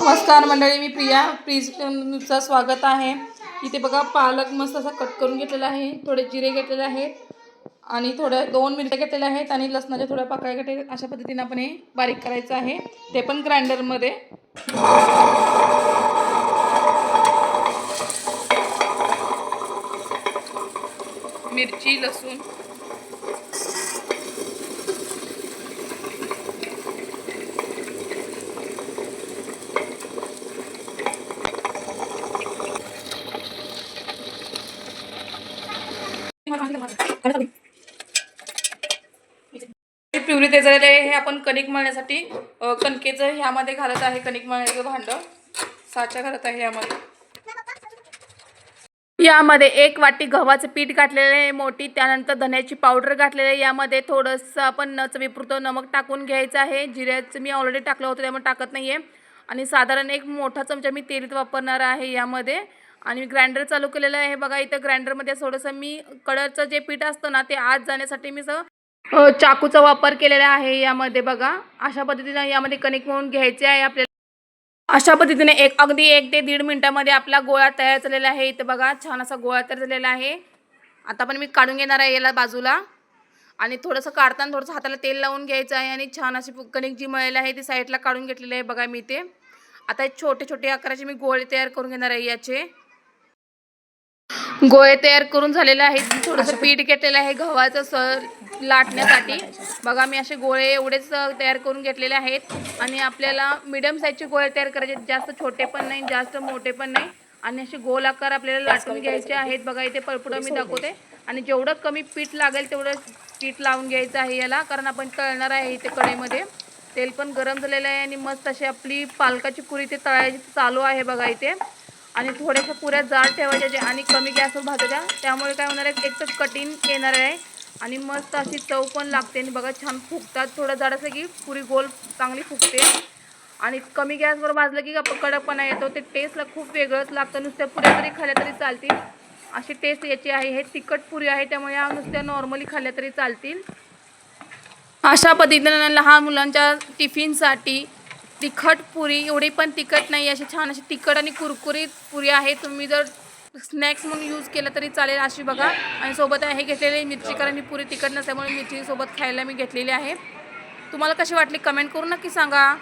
नमस्कार मंडळी मी प्रिया. प्लीज स्वागत आहे. इथे बघा पालक मस्त असा कट करून घेतलेला आहे. थोडे जिरे घेतलेले आहेत. आणि थोड्या दोन मिरच्या घेतलेल्या आहेत आणि लसणाच्या थोड्या पाकळ्या घेतल्या अशा पद्धतीने आपण हे बारीक करायचं आहे. ते पण ग्राइंडरमध्ये. मिरची लसूण. पिवरी तेजलेले आहे हे आपण कणिक मळण्यासाठी कणकेचं ह्यामध्ये घालत आहे कणिक मळण्याचं भांड. साचा घालत आहे यामध्ये. यामध्ये एक वाटी गव्हाचं पीठ घातलेलं आहे मोठी. त्यानंतर धन्याची पावडर घातलेली आहे यामध्ये. थोडंसं आपण चवीपुरतं नमक टाकून घ्यायचं आहे. जिऱ्याचं मी ऑलरेडी टाकलं होतं त्यामुळे टाकत नाही आहे आणि साधारण एक मोठा चमचा मी तेल वापरणार आहे यामध्ये. आणि ग्राइंडर चालू केलेलं आहे. बघा इथं ग्राइंडरमध्ये थोडंसं मी कडचं जे पीठ असतं ना ते आत जाण्यासाठी मी चाकूचा वापर केलेला आहे यामध्ये बघा. अशा पद्धतीनं यामध्ये कणिक म्हणून घ्यायचे आहे आपल्याला. अशा पद्धतीने एक अगदी एक ते दीड मिनटामध्ये आपला गोळा तयार झालेला आहे. इथं बघा छान असा गोळा तयार झालेला आहे. आता पण मी काढून घेणार आहे याला बाजूला. आणि थोडंसं काढताना थोडंसं हाताला तेल लावून घ्यायचं आहे आणि छान अशी कणिक जी मळलेली आहे ती साईडला काढून घेतलेली आहे बघा मी ते आता छोटे छोटे आकाराचे मी गोळे तयार करून घेणार आहे याचे. गोळे तयार करून झालेले आहेत. थोडंसं पीठ घेतलेलं आहे गव्हाचं स लाटण्यासाठी. बघा मी असे गोळे एवढेच तयार करून घेतलेले आहेत. आणि आपल्याला मिडियम साईजचे गोळे तयार करायचे. जास्त छोटे पण नाही जास्त मोठे पण नाही. आणि असे गोल आकार आपल्याला लाटून घ्यायचे आहेत. बघा इथे पळपुडं मी दाखवते. आणि जेवढं कमी पीठ लागेल तेवढं पीठ लावून घ्यायचं आहे याला. कारण आपण तळणार आहे इथे कढईमध्ये. तेल पण गरम झालेलं आहे आणि मस्त अशी आपली पालकाची पुरी ते तळायची चालू आहे बघा इथे. आणि थोड्याशा पुऱ्या जाड ठेवायच्या ज्या आणि कमी गॅसवर भाजायच्या. त्यामुळे काय होणार आहे एक तर कठीण येणार आहे. आणि मस्त अशी चव पण लागते. आणि बघा छान फुगतात. थोडं जाड असं की पुरी गोल चांगली फुगते. आणि कमी गॅसवर भाजलं की कडकपणा येतो. ते टेस्टला खूप वेगळंच लागतं. नुसत्या पुऱ्या जरी खाल्ल्या तरी चालतील. अशी टेस्ट याची आहे. हे तिखट पुरी आहे. त्यामुळे या नुसत्या नॉर्मली खाल्ल्या तरी चालतील. अशा पद्धतीनं लहान मुलांच्या टिफिनसाठी तिखट पुरी एवढी पण तिखट नाही अशी छान अशी तिखट आणि कुरकुरीत पुरी आहे. तुम्ही जर स्नॅक्स म्हणून यूज केलं तरी चालेल. अशी बघा. आणि सोबत आहे घेतलेली मिरची कारण ही पुरी तिखट नसल्यामुळे मिरची सोबत खायला मी घेतलेली आहे. तुम्हाला कशी वाटली? कमेंट करून नक्की सांगा.